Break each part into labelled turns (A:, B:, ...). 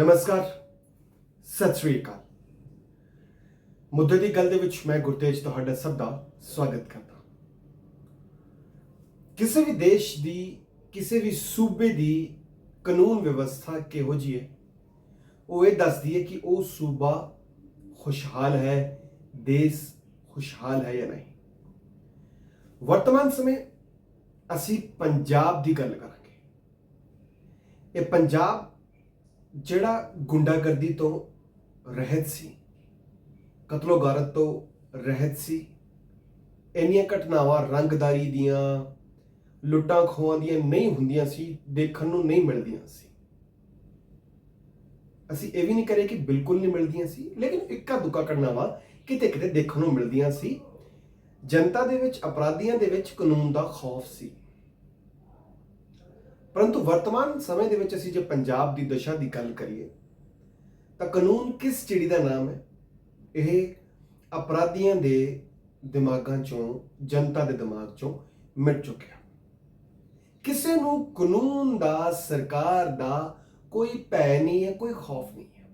A: ਨਮਸਕਾਰ, ਸਤਿ ਸ੍ਰੀ ਅਕਾਲ। ਮੁੱਦੇ ਦੀ ਗੱਲ ਦੇ ਵਿੱਚ ਮੈਂ ਗੁਰਤੇਜ ਤੁਹਾਡਾ ਸਭ ਦਾ ਸਵਾਗਤ ਕਰਦਾ ਕਿਸੇ ਵੀ ਦੇਸ਼ ਦੀ, ਕਿਸੇ ਵੀ ਸੂਬੇ ਦੀ ਕਾਨੂੰਨ ਵਿਵਸਥਾ ਕਿਹੋ ਜਿਹੀ ਹੈ, ਉਹ ਇਹ ਦੱਸਦੀ ਹੈ ਕਿ ਉਹ ਸੂਬਾ ਖੁਸ਼ਹਾਲ ਹੈ, ਦੇਸ਼ ਖੁਸ਼ਹਾਲ ਹੈ ਜਾਂ ਨਹੀਂ। ਵਰਤਮਾਨ ਸਮੇਂ ਅਸੀਂ ਪੰਜਾਬ ਦੀ ਗੱਲ ਕਰਾਂਗੇ। ਇਹ ਪੰਜਾਬ ਜਿਹੜਾ ਗੁੰਡਾਗਰਦੀ ਤੋਂ ਰਹਿਤ ਸੀ ਕਤਲੋ ਗਾਰਤ ਤੋਂ ਰਹਿਤ ਸੀ, ਇੰਨੀਆਂ ਘਟਨਾਵਾਂ ਰੰਗਦਾਰੀ ਦੀਆਂ, ਲੁੱਟਾਂ ਖੋਹਾਂ ਦੀਆਂ ਨਹੀਂ ਹੁੰਦੀਆਂ ਸੀ, ਦੇਖਣ ਨੂੰ ਨਹੀਂ ਮਿਲਦੀਆਂ ਸੀ। ਅਸੀਂ ਇਹ ਵੀ ਨਹੀਂ ਕਰੇ ਕਿ ਬਿਲਕੁਲ ਨਹੀਂ ਮਿਲਦੀਆਂ ਸੀ, ਲੇਕਿਨ ਇੱਕਾ ਦੁੱਕਾ ਘਟਨਾਵਾਂ ਕਿਤੇ ਕਿਤੇ ਦੇਖਣ ਨੂੰ ਮਿਲਦੀਆਂ ਸੀ। ਜਨਤਾ ਦੇ ਵਿੱਚ, ਅਪਰਾਧੀਆਂ ਦੇ ਵਿੱਚ ਕਾਨੂੰਨ ਦਾ ਖੌਫ ਸੀ। ਪਰੰਤੂ ਵਰਤਮਾਨ ਸਮੇਂ ਦੇ ਵਿੱਚ ਅਸੀਂ ਜੇ ਪੰਜਾਬ ਦੀ ਦਸ਼ਾ ਦੀ ਗੱਲ ਕਰੀਏ, ਤਾਂ ਕਾਨੂੰਨ ਕਿਸ ਚਿੜੀ ਦਾ ਨਾਮ ਹੈ? ਇਹ ਅਪਰਾਧੀਆਂ ਦੇ ਦਿਮਾਗਾਂ ਚੋਂ, ਜਨਤਾ ਦੇ ਦਿਮਾਗ ਚੋਂ ਮਿਟ ਚੁੱਕਿਆ। ਕਿਸੇ ਨੂੰ ਕਾਨੂੰਨ ਦਾ, ਸਰਕਾਰ ਦਾ ਕੋਈ ਭੈ ਨਹੀਂ ਹੈ, ਕੋਈ ਖੌਫ ਨਹੀਂ ਹੈ।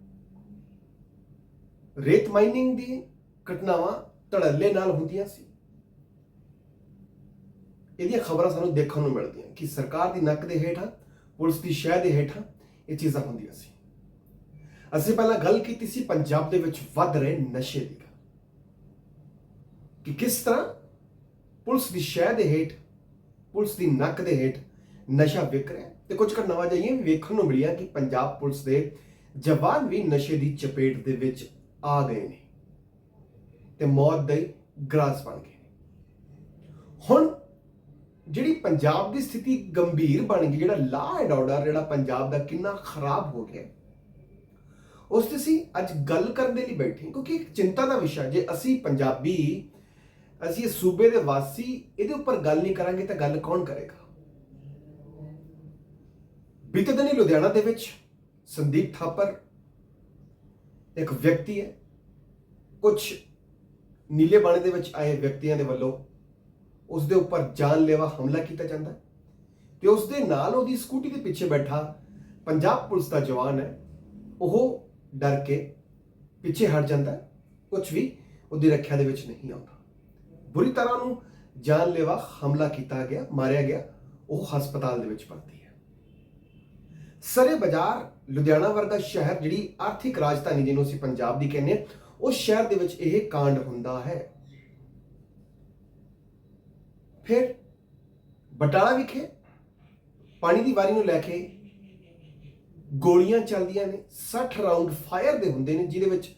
A: ਰੇਤ ਮਾਈਨਿੰਗ ਦੀ ਘਟਨਾਵਾਂ ਧੜੱਲੇ ਨਾਲ ਹੁੰਦੀਆਂ ਸੀ। ਇਹਦੀਆਂ ਖਬਰਾਂ ਸਾਨੂੰ ਦੇਖਣ ਨੂੰ ਮਿਲਦੀਆਂ ਕਿ ਸਰਕਾਰ ਦੀ ਨੱਕ ਦੇ ਹੇਠਾਂ, ਪੁਲਿਸ ਦੀ ਸ਼ਹਿ ਦੇ ਹੇਠਾਂ ਇਹ ਚੀਜ਼ਾਂ ਹੁੰਦੀਆਂ ਸੀ। ਅਸੀਂ ਪਹਿਲਾਂ ਗੱਲ ਕੀਤੀ ਸੀ, ਪੰਜਾਬ ਦੇ ਵਿੱਚ ਵੱਧ ਰਹੇ ਨਸ਼ੇ ਦੀ ਗੱਲ। ਕਿ ਕਿਸ ਤਰ੍ਹਾਂ ਪੁਲਿਸ ਦੀ ਸ਼ਹਿ ਦੇ ਹੇਠ, ਪੁਲਿਸ ਦੀ ਨੱਕ ਦੇ ਹੇਠ ਨਸ਼ਾ ਵਿਕ ਰਿਹਾ ਹੈ? ਤੇ ਕੁਝ ਘਟਨਾਵਾਂ ਜਿਹੀਆਂ ਵੀ ਵੇਖਣ ਨੂੰ ਮਿਲੀਆਂ ਕਿ ਪੰਜਾਬ ਪੁਲਿਸ ਦੇ ਜਵਾਨ ਵੀ ਨਸ਼ੇ ਦੀ ਚਪੇਟ ਦੇ ਵਿੱਚ ਆ ਗਏ ਨੇ। ਤੇ ਮੌਤ ਦੇ ਗ੍ਰਾਸ ਬਣ ਗਏ ਹੁਣ ਜਿਹੜੀ ਪੰਜਾਬ ਦੀ ਸਥਿਤੀ ਗੰਭੀਰ ਬਣ ਗਈ, ਜਿਹੜਾ ਲਾ ਐਂਡ ਆਰਡਰ ਜਿਹੜਾ ਪੰਜਾਬ ਦਾ ਕਿੰਨਾ ਖਰਾਬ ਹੋ ਗਿਆ। ਉਸ ਤੇ ਅਸੀਂ ਅੱਜ ਗੱਲ ਕਰਨ ਦੇ ਲਈ ਬੈਠੇ ਕਿਉਂਕਿ ਇੱਕ ਚਿੰਤਾ ਦਾ ਵਿਸ਼ਾ ਜੇ ਅਸੀਂ ਪੰਜਾਬੀ, ਅਸੀਂ ਇਸ ਸੂਬੇ ਦੇ ਵਾਸੀ ਇਹਦੇ ਉੱਪਰ ਗੱਲ ਨਹੀਂ ਕਰਾਂਗੇ ਤਾਂ ਗੱਲ ਕੌਣ ਕਰੇਗਾ? ਬੀਤੇ ਦਿਨੀ ਲੁਧਿਆਣਾ ਦੇ ਵਿੱਚ ਸੰਦੀਪ ਥਾਪਰ ਇੱਕ ਵਿਅਕਤੀ ਹੈ ਕੁਝ ਨੀਲੇ ਬਾਣੇ ਦੇ ਵਿੱਚ ਆਏ ਵਿਅਕਤੀਆਂ ਦੇ ਵੱਲੋਂ ਉਸ ਦੇ ਉੱਪਰ ਜਾਨਲੇਵਾ ਹਮਲਾ ਕੀਤਾ ਜਾਂਦਾ ਹੈ ਤੇ ਉਸ ਦੇ ਨਾਲ ਉਹਦੀ ਸਕੂਟੀ ਦੇ ਪਿੱਛੇ ਬੈਠਾ ਪੰਜਾਬ ਪੁਲਿਸ ਦਾ ਜਵਾਨ ਹੈ, ਉਹ ਡਰ ਕੇ ਪਿੱਛੇ ਹਟ ਜਾਂਦਾ ਹੈ ਕੁਝ ਵੀ ਉਹਦੀ ਰੱਖਿਆ ਦੇ ਵਿੱਚ ਨਹੀਂ ਆਉਂਦਾ। ਬੁਰੀ ਤਰ੍ਹਾਂ ਨੂੰ ਜਾਨਲੇਵਾ ਹਮਲਾ ਕੀਤਾ ਗਿਆ, ਮਾਰਿਆ ਗਿਆ, ਉਹ ਹਸਪਤਾਲ ਦੇ ਵਿੱਚ ਭਰਤੀ ਹੈ। ਸਰੇ ਬਾਜ਼ਾਰ, ਲੁਧਿਆਣਾ ਵਰਗਾ ਸ਼ਹਿਰ ਜਿਹੜੀ ਆਰਥਿਕ ਰਾਜਧਾਨੀ ਜਿਹਨੂੰ ਅਸੀਂ ਪੰਜਾਬ ਦੀ ਕਹਿੰਦੇ ਹਾਂ ਉਸ ਸ਼ਹਿਰ ਦੇ ਵਿੱਚ ਇਹ ਕਾਂਡ ਹੁੰਦਾ ਹੈ। ਫਿਰ ਬਟਾਲਾ ਵਿਖੇ ਪਾਣੀ ਦੀ ਵਾਰੀ ਨੂੰ ਲੈ ਕੇ ਗੋਲੀਆਂ ਚੱਲਦੀਆਂ ਨੇ 60 ਰਾਉਂਡ ਫਾਇਰ ਦੇ ਹੁੰਦੇ ਨੇ, ਜਿਹਦੇ ਵਿੱਚ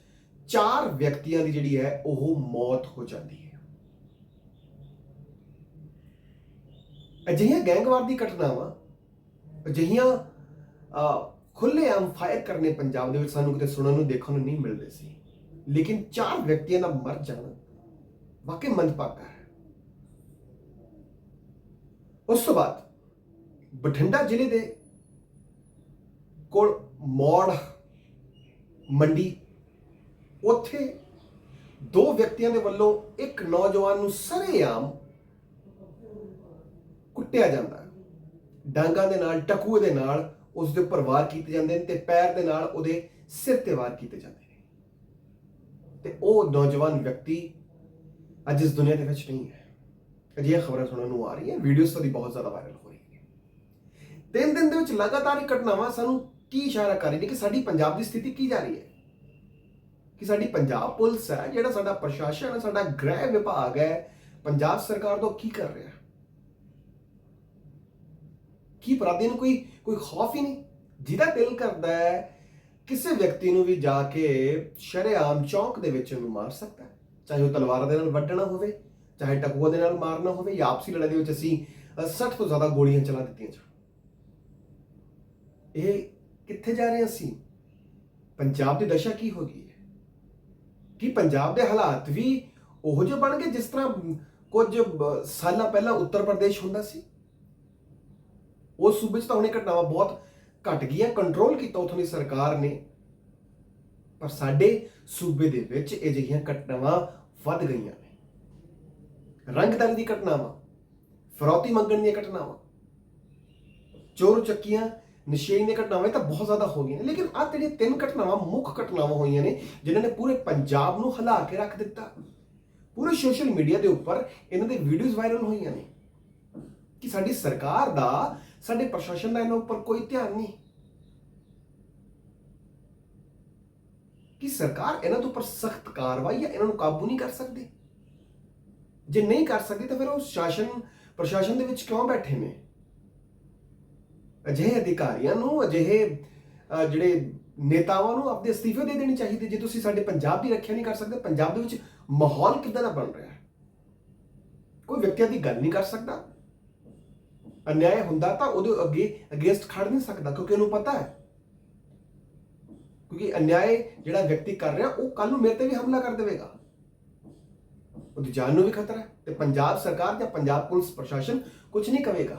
A: ਚਾਰ ਵਿਅਕਤੀਆਂ ਦੀ ਜਿਹੜੀ ਹੈ ਉਹ ਮੌਤ ਹੋ ਜਾਂਦੀ ਹੈ। ਅਜਿਹੀਆਂ ਗੈਂਗਵਾਰ ਦੀ ਘਟਨਾਵਾਂ, ਅਜਿਹੀਆਂ ਖੁੱਲੇ ਆਮ ਫਾਇਰ ਕਰਨੇ ਪੰਜਾਬ ਦੇ ਵਿੱਚ ਸਾਨੂੰ ਕਿਤੇ ਸੁਣਨ ਨੂੰ, ਦੇਖਣ ਨੂੰ ਨਹੀਂ ਮਿਲਦੇ ਸੀ। ਲੇਕਿਨ ਚਾਰ ਵਿਅਕਤੀਆਂ ਦਾ ਮਰ ਜਾਣਾ ਵਾਕਈ ਮੰਦਭਾਗਾ ਹੈ। ਉਸ ਤੋਂ ਬਾਅਦ ਬਠਿੰਡਾ ਜ਼ਿਲ੍ਹੇ ਦੇ ਕੋਲ ਮੌੜ, ਮੰਡੀ, ਉੱਥੇ ਦੋ ਵਿਅਕਤੀਆਂ ਦੇ ਵੱਲੋਂ ਇੱਕ ਨੌਜਵਾਨ ਨੂੰ ਸਰੇਆਮ ਕੁੱਟਿਆ ਜਾਂਦਾ ਹੈ। ਡਾਂਗਾਂ ਦੇ ਨਾਲ, ਟਕੂਏ ਦੇ ਨਾਲ ਉਸ ਦੇ ਉੱਪਰ ਵਾਰ ਕੀਤੇ ਜਾਂਦੇ ਨੇ ਤੇ ਪੈਰ ਦੇ ਨਾਲ ਉਹਦੇ ਸਿਰ ਤੇ ਵਾਰ ਕੀਤੇ ਜਾਂਦੇ ਨੇ। ਤੇ ਉਹ ਨੌਜਵਾਨ ਵਿਅਕਤੀ ਅੱਜ ਇਸ ਦੁਨੀਆ ਦੇ ਵਿੱਚ ਨਹੀਂ ਹੈ। ਅਜਿਹੀਆਂ ਖਬਰਾਂ ਸੁਣਨ ਨੂੰ ਆ ਰਹੀਆਂ ਵੀਡੀਓਜ਼ ਤਾਂ ਦੀ ਬਹੁਤ ਜ਼ਿਆਦਾ ਵਾਇਰਲ ਹੋ ਰਹੀਆਂ ਤਿੰਨ ਦਿਨ ਦੇ ਵਿੱਚ ਲਗਾਤਾਰ ਘਟਨਾਵਾਂ ਸਾਨੂੰ ਕੀ ਇਸ਼ਾਰਾ ਕਰ ਰਹੀ ਨੇ ਕਿ ਸਾਡੀ ਪੰਜਾਬ ਦੀ ਸਥਿਤੀ ਕੀ ਜਾ ਰਹੀ ਹੈ? ਕਿ ਸਾਡੀ ਪੰਜਾਬ ਪੁਲਿਸ ਹੈ, ਜਿਹੜਾ ਸਾਡਾ ਪ੍ਰਸ਼ਾਸਨ ਹੈ, ਸਾਡਾ ਗ੍ਰਹਿ ਵਿਭਾਗ ਹੈ, ਪੰਜਾਬ ਸਰਕਾਰ ਤੋਂ ਕੀ ਕਰ ਰਿਹਾ? ਕੀ ਅਪਰਾਧੀਆਂ ਨੂੰ ਕੋਈ ਕੋਈ ਖੌਫ ਹੀ ਨਹੀਂ? ਜਿਹਦਾ ਦਿਲ ਕਰਦਾ ਹੈ, ਕਿਸੇ ਵਿਅਕਤੀ ਨੂੰ ਵੀ ਜਾ ਕੇ ਸ਼ਰੇਆਮ ਚੌਂਕ ਦੇ ਵਿੱਚ ਉਹਨੂੰ ਮਾਰ ਸਕਦਾ ਚਾਹੇ ਉਹ ਤਲਵਾਰ ਦੇ ਨਾਲ ਵੱਢਣਾ ਹੋਵੇ ਚਾਹੇ ਟਕੂਆ ਦੇ ਨਾਲ ਮਾਰਨਾ ਹੋਵੇ ਜਾਂ ਆਪਸੀ ਲੜਾਈ ਦੇ ਵਿੱਚ ਅਸੀਂ 60 ਤੋਂ ਜ਼ਿਆਦਾ ਗੋਲੀਆਂ ਚਲਾ ਦਿੱਤੀਆਂ ਜਾਣ। ਇਹ ਕਿੱਥੇ ਜਾ ਰਹੇ ਅਸੀਂ ਪੰਜਾਬ ਦੀ ਦਸ਼ਾ ਕੀ ਹੋ ਗਈ ਹੈ? ਕਿ ਪੰਜਾਬ ਦੇ ਹਾਲਾਤ ਵੀ ਉਹੋ ਜਿਹੇ ਬਣ ਗਏ ਜਿਸ ਤਰ੍ਹਾਂ ਕੁਝ ਸਾਲਾਂ ਪਹਿਲਾਂ ਉੱਤਰ ਪ੍ਰਦੇਸ਼ ਹੁੰਦਾ ਸੀ? ਉਸ ਸੂਬੇ 'ਚ ਤਾਂ ਹੁਣੇ ਘਟਨਾਵਾਂ ਬਹੁਤ ਘਟ ਗਈਆਂ ਕੰਟਰੋਲ ਕੀਤਾ ਉਥੋਂ ਦੀ ਸਰਕਾਰ ਨੇ। ਪਰ ਸਾਡੇ ਸੂਬੇ ਦੇ ਵਿੱਚ ਇਹ ਜਿਹੀਆਂ ਘਟਨਾਵਾਂ ਵੱਧ ਗਈਆਂ ਨੇ। ਰੰਗਦਾਰੀ ਦੀ ਘਟਨਾਵਾਂ, ਫਰੌਤੀ ਮੰਗਣ ਦੀਆਂ ਘਟਨਾਵਾਂ, ਚੋਰ ਚੱਕੀਆਂ ਨਸ਼ੇ ਦੀਆਂ ਘਟਨਾਵਾਂ ਤਾਂ ਬਹੁਤ ਜ਼ਿਆਦਾ ਹੋ ਗਈਆਂ ਨੇ। ਲੇਕਿਨ ਆਹ ਜਿਹੜੀਆਂ ਤਿੰਨ ਘਟਨਾਵਾਂ, ਮੁੱਖ ਘਟਨਾਵਾਂ ਹੋਈਆਂ ਨੇ, ਜਿਨ੍ਹਾਂ ਨੇ ਪੂਰੇ ਪੰਜਾਬ ਨੂੰ ਹਿਲਾ ਕੇ ਰੱਖ ਦਿੱਤਾ। ਪੂਰੇ ਸੋਸ਼ਲ ਮੀਡੀਆ ਦੇ ਉੱਪਰ ਇਹਨਾਂ ਦੇ ਵੀਡੀਓਜ਼ ਵਾਇਰਲ ਹੋਈਆਂ ਨੇ ਕਿ ਸਾਡੀ ਸਰਕਾਰ ਦਾ, ਸਾਡੇ ਪ੍ਰਸ਼ਾਸਨ ਦਾ ਇਹਨਾਂ ਉੱਪਰ ਕੋਈ ਧਿਆਨ ਨਹੀਂ। ਕਿ ਸਰਕਾਰ ਇਹਨਾਂ ਤੋਂ ਉੱਪਰ ਸਖਤ ਕਾਰਵਾਈ ਜਾਂ ਇਹਨਾਂ ਨੂੰ ਕਾਬੂ ਨਹੀਂ ਕਰ ਸਕਦੀ? ਜੇ ਨਹੀਂ ਕਰ ਸਕਦੀ ਤਾਂ ਫਿਰ ਉਹ ਸ਼ਾਸਨ, ਪ੍ਰਸ਼ਾਸਨ ਦੇ ਵਿੱਚ ਕਿਉਂ ਬੈਠੇ ਨੇ? ਅਜਿਹੇ ਅਧਿਕਾਰੀਆਂ ਨੂੰ, ਅਜਿਹੇ ਜਿਹੜੇ ਨੇਤਾਵਾਂ ਨੂੰ ਆਪਣੇ ਅਸਤੀਫੇ ਦੇ ਦੇਣੇ ਚਾਹੀਦੇ। ਜੇ ਤੁਸੀਂ ਸਾਡੇ ਪੰਜਾਬ ਦੀ ਰੱਖਿਆ ਨਹੀਂ ਕਰ ਸਕਦੇ, ਪੰਜਾਬ ਦੇ ਵਿੱਚ ਮਾਹੌਲ ਕਿੱਦਾਂ ਦਾ ਬਣ ਰਿਹਾ ਹੈ? ਕੋਈ ਵਿਅਕਤੀਆਂ ਦੀ ਗੱਲ ਨਹੀਂ ਕਰ ਸਕਦਾ। ਅਨਿਆਏ ਹੁੰਦਾ ਤਾਂ ਉਹਦੇ ਅੱਗੇ, ਅਗੇਂਸਟ ਖੜ ਨਹੀਂ ਸਕਦਾ, ਕਿਉਂਕਿ ਉਹਨੂੰ ਪਤਾ ਹੈ। ਕਿਉਂਕਿ ਅਨਿਆਏ ਜਿਹੜਾ ਵਿਅਕਤੀ ਕਰ ਰਿਹਾ, ਉਹ ਕੱਲ ਨੂੰ ਮੇਰੇ ਤੇ ਵੀ ਹਮਲਾ ਕਰ ਦੇਵੇਗਾ। ਉਹਦੀ ਜਾਨ ਨੂੰ ਵੀ ਖਤਰਾ ਹੈ ਤੇ ਪੰਜਾਬ ਸਰਕਾਰ ਜਾਂ ਪੰਜਾਬ ਪੁਲਿਸ ਪ੍ਰਸ਼ਾਸਨ ਕੁਝ ਨਹੀਂ ਕਵੇਗਾ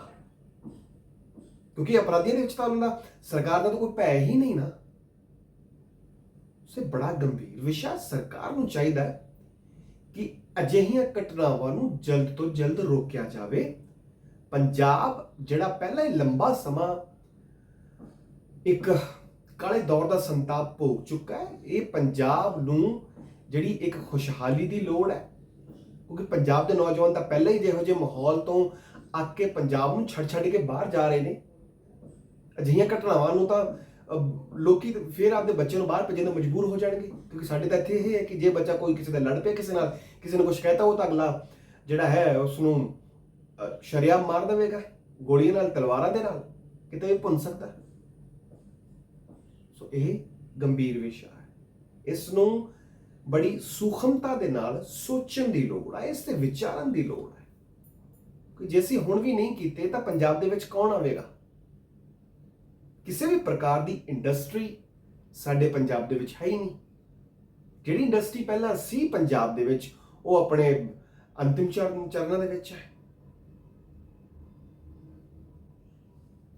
A: ਕਿਉਂਕਿ ਅਪਰਾਧੀਆਂ ਦੇ ਵਿੱਚ ਤਾਂ ਉਹਨਾਂ ਦਾ ਸਰਕਾਰ ਦਾ ਤਾਂ ਕੋਈ ਭੈ ਹੀ ਨਹੀਂ ਨਾ ਸੇ ਬੜਾ ਗੰਭੀਰ ਵਿਸ਼ਾ ਸਰਕਾਰ ਨੂੰ ਚਾਹੀਦਾ ਹੈ ਕਿ ਅਜਿਹੀਆਂ ਘਟਨਾਵਾਂ ਨੂੰ ਜਲਦ ਤੋਂ ਜਲਦ ਰੋਕਿਆ ਜਾਵੇ ਪੰਜਾਬ ਜਿਹੜਾ ਪਹਿਲਾਂ ਹੀ ਲੰਬਾ ਸਮਾਂ ਇੱਕ ਕਾਲੇ ਦੌਰ ਦਾ ਸੰਤਾਪ ਭੋਗ ਚੁੱਕਾ ਹੈ ਇਹ ਪੰਜਾਬ ਨੂੰ ਜਿਹੜੀ ਇੱਕ ਖੁਸ਼ਹਾਲੀ ਦੀ ਲੋੜ ਹੈ ਕਿਉਂਕਿ ਪੰਜਾਬ ਦੇ ਨੌਜਵਾਨ ਤਾਂ ਪਹਿਲਾਂ ਹੀ ਜਿਹੋ ਜਿਹੇ ਮਾਹੌਲ ਤੋਂ ਅੱਕ ਕੇ ਪੰਜਾਬ ਨੂੰ ਛੱਡ ਛੱਡ ਕੇ ਬਾਹਰ ਜਾ ਰਹੇ ਨੇ। ਅਜਿਹੀਆਂ ਘਟਨਾਵਾਂ ਨੂੰ ਤਾਂ ਅਹ, ਲੋਕੀ ਫਿਰ ਆਪਦੇ ਬੱਚੇ ਨੂੰ ਬਾਹਰ ਭੇਜਣ ਨੂੰ ਮਜਬੂਰ ਹੋ ਜਾਣਗੇ। ਕਿਉਂਕਿ ਸਾਡੇ ਤਾਂ ਇੱਥੇ ਇਹ ਹੈ ਕਿ ਜੇ ਬੱਚਾ ਕੋਈ ਕਿਸੇ ਦਾ ਲੜ ਪਿਆ ਕਿਸੇ ਨਾਲ ਕਿਸੇ ਨੂੰ ਕੁਝ ਕਹਿਤਾ ਉਹ ਤਾਂ ਅਗਲਾ ਜਿਹੜਾ ਹੈ ਉਸ ਨੂੰ ਅਹ, ਮਾਰ ਦੇਵੇਗਾ ਗੋਲੀਆਂ ਨਾਲ ਤਲਵਾਰਾਂ ਦੇ ਨਾਲ ਕਿਤੇ ਵੀ ਭੁੰਨ ਸਕਦਾ। ਸੋ ਇਹ ਗੰਭੀਰ ਵਿਸ਼ਾ ਹੈ। ਇਸ ਨੂੰ ਬੜੀ ਸੂਖਮਤਾ ਦੇ ਨਾਲ ਸੋਚਣ ਦੀ ਲੋੜ ਹੈ ਇਸ ਤੇ ਵਿਚਾਰਨ ਦੀ ਲੋੜ ਹੈ ਕਿ ਜੇ ਅਸੀਂ ਹੁਣ ਵੀ ਨਹੀਂ ਕੀਤੇ, ਤਾਂ ਪੰਜਾਬ ਦੇ ਵਿੱਚ ਕੌਣ ਆਵੇਗਾ? ਕਿਸੇ ਵੀ ਪ੍ਰਕਾਰ ਦੀ ਇੰਡਸਟਰੀ ਸਾਡੇ ਪੰਜਾਬ ਦੇ ਵਿੱਚ ਹੈ ਹੀ ਨਹੀਂ। ਜਿਹੜੀ ਇੰਡਸਟਰੀ ਪਹਿਲਾਂ ਸੀ ਪੰਜਾਬ ਦੇ ਵਿੱਚ, ਉਹ ਆਪਣੇ ਅੰਤਿਮ ਚਰਨ ਚਰਨਾਂ ਦੇ ਵਿੱਚ ਹੈ।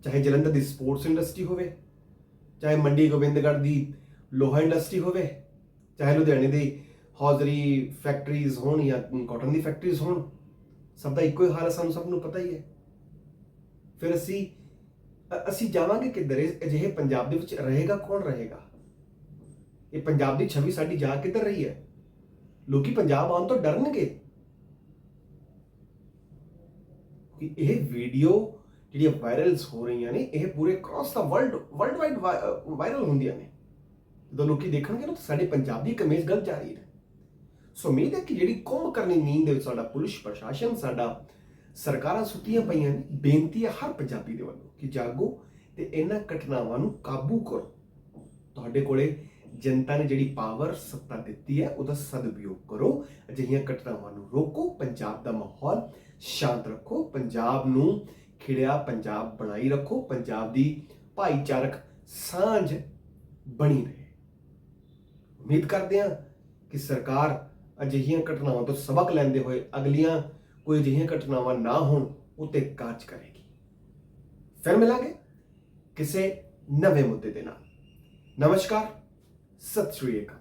A: ਚਾਹੇ ਜਲੰਧਰ ਦੀ ਸਪੋਰਟਸ ਇੰਡਸਟਰੀ ਹੋਵੇ, ਚਾਹੇ ਮੰਡੀ ਗੋਬਿੰਦਗੜ੍ਹ ਦੀ ਲੋਹਾ ਇੰਡਸਟਰੀ ਹੋਵੇ ਚਾਹੇ ਲੁਧਿਆਣੇ ਦੀ ਹੌਜ਼ਰੀ ਫੈਕਟਰੀਜ਼ ਹੋਣ ਜਾਂ ਕਾਟਨ ਦੀ ਫੈਕਟਰੀਜ਼ ਹੋਣ, ਸਭ ਦਾ ਇੱਕੋ ਹੀ ਹਾਲ ਹੈ ਸਾਨੂੰ ਸਭ ਨੂੰ ਪਤਾ ਹੀ ਹੈ। ਫਿਰ ਅਸੀਂ ਅਸੀਂ ਜਾਵਾਂਗੇ ਕਿੱਧਰ? ਅਜਿਹੇ ਪੰਜਾਬ ਦੇ ਵਿੱਚ ਰਹੇਗਾ, ਕੌਣ ਰਹੇਗਾ? ਇਹ ਪੰਜਾਬ ਦੀ ਛਵੀ ਸਾਡੀ ਜਾ ਕਿੱਧਰ ਰਹੀ ਹੈ? ਲੋਕੀ ਪੰਜਾਬ ਆਉਣ ਤੋਂ ਡਰਨਗੇ। ਕਿ ਇਹ ਵੀਡੀਓ ਜਿਹੜੀਆਂ ਵਾਇਰਲਸ ਹੋ ਰਹੀਆਂ ਨੇ, ਇਹ ਪੂਰੇ ਕ੍ਰਾਸ ਦਾ ਵਰਲਡ ਵਰਲਡ ਵਾਈਡ ਵਾਇਰਲ ਹੁੰਦੀਆਂ ਨੇ। ਜਦੋਂ ਲੋਕੀ ਦੇਖਣਗੇ ਨਾ, ਤਾਂ ਸਾਡੇ ਪੰਜਾਬੀ ਕਮੇਜ਼ ਗਲਤ ਜਾ ਰਹੀ ਹੈ। ਸੋ ਉਮੀਦ ਹੈ ਕਿ ਜਿਹੜੀ ਕੁੰਭ ਕਰਨੀ ਨੀਂਦ ਦੇ ਵਿੱਚ ਸਾਡਾ ਪੁਲਿਸ, ਪ੍ਰਸ਼ਾਸਨ, ਸਾਡਾ ਸਰਕਾਰਾਂ ਸੁੱਤੀਆਂ ਪਈਆਂ ਨੇ, ਬੇਨਤੀ ਹੈ ਹਰ ਪੰਜਾਬੀ ਦੇ ਵੱਲੋਂ ਕਿ ਜਾਗੋ ਤੇ ਇਹਨਾਂ ਘਟਨਾਵਾਂ ਨੂੰ ਕਾਬੂ ਕਰੋ। ਤੁਹਾਡੇ ਕੋਲੇ ਜਨਤਾ ਨੇ ਜਿਹੜੀ ਪਾਵਰ, ਸੱਤਾ ਦਿੱਤੀ ਹੈ, ਉਹਦਾ ਸਦਉਪਯੋਗ ਕਰੋ। ਅਜਿਹੀਆਂ ਘਟਨਾਵਾਂ ਨੂੰ ਰੋਕੋ, ਪੰਜਾਬ ਦਾ ਮਾਹੌਲ ਸ਼ਾਂਤ ਰੱਖੋ, ਪੰਜਾਬ ਨੂੰ ਖਿੜਿਆ, ਪੰਜਾਬ ਬਣਾਈ ਰੱਖੋ, ਪੰਜਾਬ ਦੀ ਭਾਈਚਾਰਕ ਸਾਂਝ ਬਣੀ ਰਹੇ। ਉਮੀਦ ਕਰਦੇ ਹਾਂ ਕਿ ਸਰਕਾਰ ਅਜਿਹੀਆਂ ਘਟਨਾਵਾਂ ਤੋਂ ਸਬਕ ਲੈਂਦੇ ਹੋਏ ਅਗਲੀਆਂ ਕੋਈ ਅਜਿਹੀਆਂ ਘਟਨਾਵਾਂ ਨਾ ਹੋਣ ਉਤੇ ਕਾਰਜ ਕਰੇਗੀ। ਫਿਰ ਮਿਲਾਂਗੇ ਕਿਸੇ ਨਵੇਂ ਮੁੱਦੇ ਦੇ ਨਾਲ। ਨਮਸਕਾਰ, ਸਤਿ ਸ਼੍ਰੀ ਅਕਾਲ।